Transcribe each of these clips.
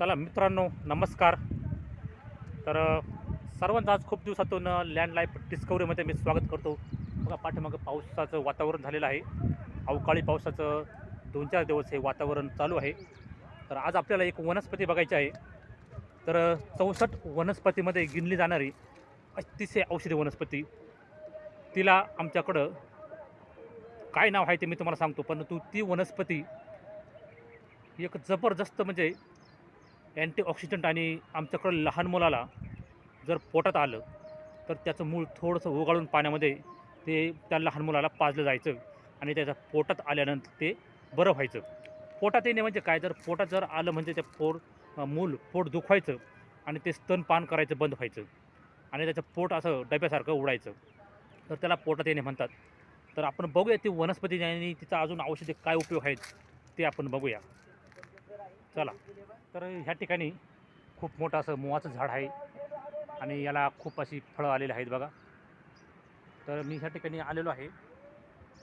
चला मित्रांनो नमस्कार. तर सर्वांचं आज खूप दिवसातून लँड लाईफ डिस्कवरीमध्ये मी स्वागत करतो. बघा पाठीमागं पावसाचं वातावरण झालेलं आहे. अवकाळी पावसाचं दोन चार दिवस हे वातावरण चालू आहे. तर आज आपल्याला एक वनस्पती बघायची आहे. तर चौसष्ट वनस्पतीमध्ये गिनली जाणारी अतिशय औषधी वनस्पती. तिला आमच्याकडं काय नाव आहे ते मी तुम्हाला सांगतो परंतु ती वनस्पती एक जबरदस्त म्हणजे अँटीऑक्सिडंट आणि आमच्याकडं लहान मुलाला जर पोटात आलं तर त्याचं मूळ थोडंसं उगाळून पाण्यामध्ये ते त्या लहान मुलाला पाजलं जायचं आणि त्याच्या पोटात आल्यानंतर ते बरं व्हायचं. पोटात येणे म्हणजे काय? जर पोटात जर आलं म्हणजे ते पोट मूल पोट दुखवायचं आणि ते स्तनपान करायचं बंद व्हायचं आणि त्याचं पोट असं डब्यासारखं उडायचं. तर त्याला पोटात येणे म्हणतात. तर आपण बघूया ती वनस्पती आणि तिचा अजून औषधी काय उपयोग आहेत ते आपण बघूया. चला. तर ह्या ठिकाणी खूप मोठं असं मुवाचं झाड आहे आणि याला खूप अशी फळं आलेली आहेत बघा. तर मी ह्या ठिकाणी आलेलो आहे.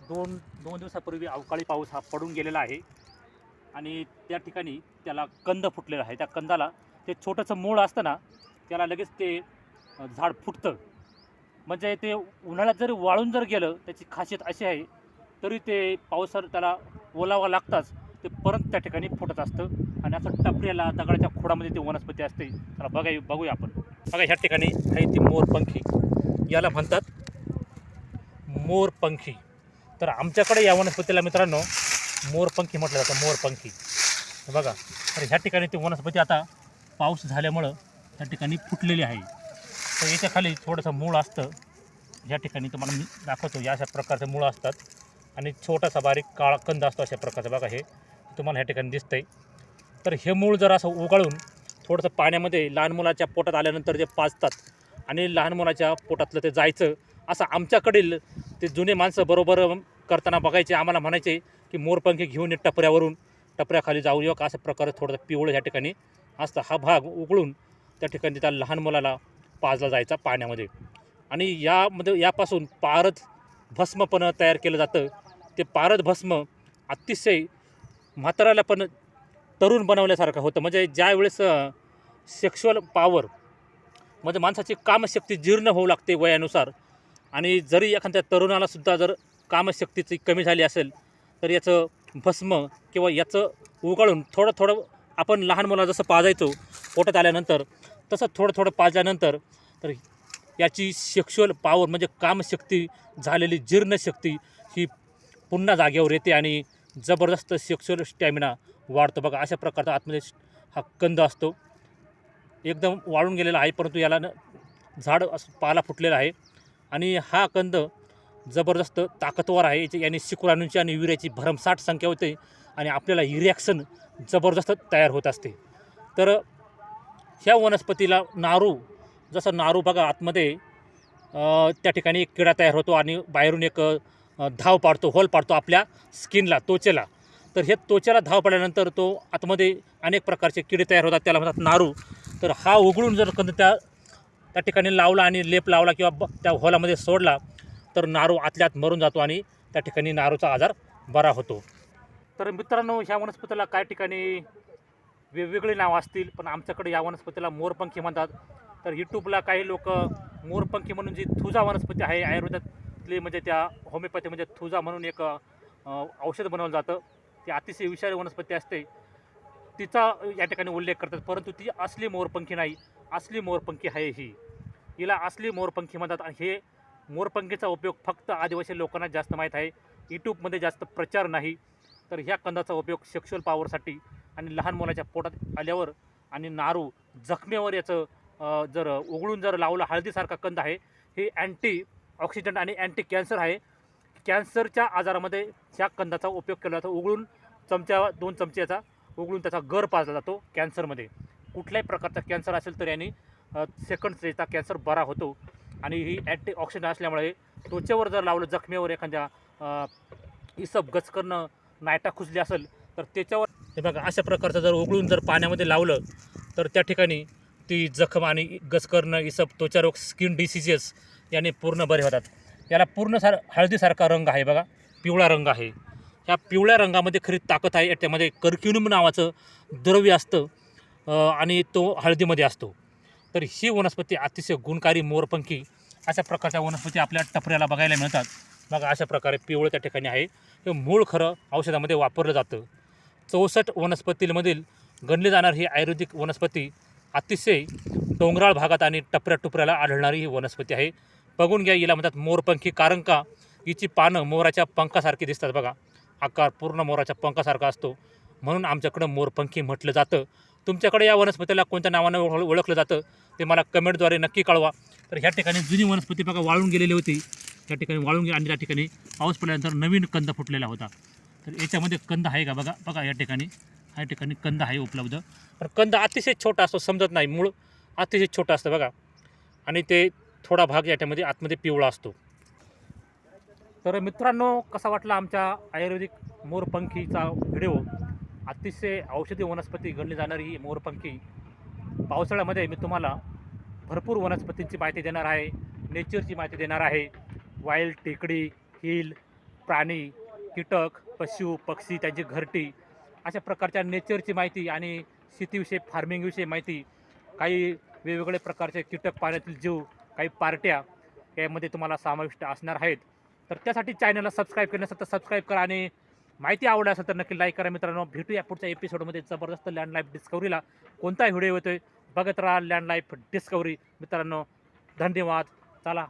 दोन दोन दिवसापूर्वी अवकाळी पाऊस हा पडून गेलेला आहे आणि त्या ठिकाणी त्याला कंद फुटलेला आहे. त्या कंदाला ते छोटंसं मूळ असतं ना त्याला लगेच ते झाड फुटतं. म्हणजे ते उन्हाळ्यात जरी वाळून जर गेलं त्याची खासियत अशी आहे तरी ते पावसावर त्याला ओलावा लागताच ते परत त्या ठिकाणी फुटत असतं. आणि असं टपऱ्याला दगडाच्या खोडामध्ये ती वनस्पती असते. त्याला बघा बघूया आपण. बघा ह्या ठिकाणी आहे ती मोरपंखी याला म्हणतात मोरपंखी तर आमच्याकडे या वनस्पतीला मित्रांनो मोरपंखी म्हटलं जातं मोरपंखी बघा तर ह्या ठिकाणी ती वनस्पती आता पाऊस झाल्यामुळं त्या ठिकाणी फुटलेली आहे. तर याच्या खाली थोडंसं मूळ असतं. ह्या ठिकाणी तुम्हाला मी दाखवतो या अशा प्रकारचे मुळं असतात. आणि छोटासा बारीक काळा कंद असतो अशा प्रकारचा. बघा हे. तुम्हाला ह्या ठिकाणी दिसतंय. तर हे मूळ जर असं उगाळून थोडंसं पाण्यामध्ये लहान मुलाच्या पोटात आल्यानंतर जे पाजतात आणि लहान मुलाच्या पोटातलं ते जायचं असं आमच्याकडील ते जुने माणसं बरोबर करताना बघायचे आम्हाला म्हणायचे की मोरपंखी घेऊन ये टपऱ्यावरून टपऱ्याखाली जाऊ येऊ का अशा प्रकारे थोडंसं पिवळं ह्या ठिकाणी असतं. हा भाग उकळून त्या ठिकाणी त्या लहान मुलाला पाजला जायचा पाण्यामध्ये. आणि यामध्ये म्हणजे यापासून पारद भस्म पण तयार केलं जातं. ते पारद भस्म अतिशय म्हाताराला पण तरुण बनवल्यासारखं होतं. म्हणजे ज्या वेळेस सेक्शुअल पॉवर म्हणजे माणसाची कामशक्ती जीर्ण होऊ लागते वयानुसार आणि जरी एखाद्या तरुणालासुद्धा जर कामशक्तीची कमी झाली असेल तर याचं भस्म किंवा याचं उगाळून थोडं थोडं आपण लहान मुलाला जसं पाजायचो पोटात आल्यानंतर तसं थोडं थोडं पाजल्यानंतर तर याची सेक्शुअल पॉवर म्हणजे कामशक्ती झालेली जीर्णशक्ती ही पुन्हा जागेवर येते आणि जबरदस्त सेक्शुअल स्टॅमिना वाढतो बघा. अशा प्रकारचा आतमध्ये हा कंद असतो. एकदम वाळून गेलेला आहे परंतु याला झाड असं पाला फुटलेला आहे. आणि हा कंद जबरदस्त ताकदवर आहे. याची याने शिकुराणूंची आणि युरियाची भरमसाठ संख्या होते आणि आपल्याला रिॲक्शन जबरदस्त तयार होत असते. तर ह्या वनस्पतीला नारू जसं नारू बघा आतमध्ये त्या ठिकाणी एक किडा तयार होतो आणि बाहेरून एक धाव पाडतो होल पाडतो आपल्या स्किनला त्वचेला. तर हे त्वचेला धाव पडल्यानंतर तो आतमध्ये अनेक प्रकारचे किडे तयार होतात त्याला म्हणतात नारू. तर हा उघडून जर कधी त्या त्या ठिकाणी लावला आणि लेप लावला किंवा ब- त्या होलामध्ये सोडला तर नारू आतल्यात मरून जातो आणि त्या ठिकाणी नारूचा आजार बरा होतो. तर मित्रांनो ह्या वनस्पतीला काय ठिकाणी वेगवेगळे नाव असतील पण आमच्याकडे या वनस्पतीला मोरपंखी म्हणतात. तर यूट्यूबला काही लोक मोरपंखी म्हणून जी थुजा वनस्पती आहे आयुर्वेदात तिथली म्हणजे त्या होमिओपॅथी म्हणजे थुजा म्हणून एक औषध बनवलं जातं. ती अतिशय विषारी वनस्पती असते. तिचा या ठिकाणी उल्लेख करतात परंतु ती असली मोरपंखी नाही. असली मोरपंखी आहे ही. हिला असली मोरपंखी म्हणतात आणि हे मोरपंखीचा उपयोग फक्त आदिवासी लोकांना जास्त माहीत आहे. यूट्यूबमध्ये जास्त प्रचार नाही. तर ह्या कंदाचा उपयोग सेक्शुअल पॉवरसाठी आणि लहान मुलाच्या पोटात आल्यावर आणि नारू जखमेवर याचं जर उघडून जर लावलं हळदीसारखा कंद आहे हे अँटी ऑक्सिडंट आणि अँटी कॅन्सर आहे. कॅन्सरच्या आजारामध्ये ह्या कंदाचा उपयोग केला जातो. उघडून चमच्या दोन चमच्याचा उघडून त्याचा गर पाजला जातो कॅन्सरमध्ये. कुठल्याही प्रकारचा कॅन्सर असेल तर याने सेकंड स्टेजचा कॅन्सर बरा होतो. आणि ही अँटी ऑक्सिडंट असल्यामुळे त्वचेवर जर लावलं जखमेवर एखाद्या इसब इसप गचकरणं नायटा खुजली असेल तर त्याच्यावर हे बघा अशा प्रकारचं जर उघडून जर पाण्यामध्ये लावलं तर त्या ठिकाणी ती जखम आणि गचकरणं इसप त्वचारोग स्किन डिसिजेस याने पूर्ण बरे होतात. याला पूर्ण सार हळदीसारखा रंग आहे बघा. पिवळा रंग आहे. ह्या पिवळ्या रंगामध्ये खरी ताकद आहे. त्यामध्ये कर्क्युनिम नावाचं द्रव्य असतं आणि तो हळदीमध्ये असतो. तर ही वनस्पती अतिशय गुणकारी मोरपंखी अशा प्रकारच्या वनस्पती आपल्या टपऱ्याला बघायला मिळतात. बघा अशा प्रकारे पिवळं त्या ठिकाणी आहे. हे मूळ खरं औषधामध्ये वापरलं जातं. चौसष्ट वनस्पतींमधील गणली जाणारी ही आयुर्वेदिक वनस्पती अतिशय डोंगराळ भागात आणि टपऱ्या टुपऱ्याला आढळणारी ही वनस्पती आहे. बघून घ्या हिला म्हणतात मोरपंखी. कारण का? हिची पानं मोराच्या पंखासारखी दिसतात बघा. आकार पूर्ण मोराच्या पंखासारखा असतो. म्हणून आमच्याकडं मोरपंखी म्हटलं जातं. तुमच्याकडे या वनस्पतीला कोणत्या नावानं ओळ ओळखलं जातं? ते मला कमेंटद्वारे नक्की कळवा. तर ह्या ठिकाणी जुनी वनस्पती बघा वाळून गेलेली होती. त्या ठिकाणी वाळून गे आणि त्या ठिकाणी पाऊस पडल्यानंतर नवीन कंद फुटलेला होता. तर याच्यामध्ये कंद आहे का बघा? बघा या ठिकाणी. ह्या ठिकाणी कंद आहे उपलब्ध. पण कंद अतिशय छोटा असतो समजत नाही मूळ. अतिशय छोटा असतं बघा. आणि ते थोडा भाग याच्यामध्ये आतमध्ये पिवळा असतो. तर मित्रांनो कसा वाटला आमच्या आयुर्वेदिक मोरपंखीचा व्हिडिओ? अतिशय औषधी वनस्पती गणली जाणारी ही मोरपंखी. पावसाळ्यामध्ये मी तुम्हाला भरपूर वनस्पतींची माहिती देणार आहे. नेचरची माहिती देणार आहे. वाईल्ड टेकडी हिल प्राणी कीटक पशु पक्षी त्यांची घरटी अशा प्रकारच्या नेचरची माहिती आणि शेतीविषयी फार्मिंगविषयी माहिती काही वेगवेगळे प्रकारचे कीटक पाण्यातील जीव काही पार्ट्या यामध्ये तुम्हाला समाविष्ट असणार आहेत. तर त्यासाठी चॅनलला सबस्क्राईब करण्यासाठी सबस्क्राईब करा आणि माहिती आवडली असेल तर नक्की लाईक करा मित्रांनो. भेटूया पुढच्या एपिसोडमध्ये जबरदस्त लँड लाईफ डिस्कवरीला कोणता व्हिडिओ येतोय बघत राहा लँड लाईफ डिस्कवरी मित्रांनो धन्यवाद. चला.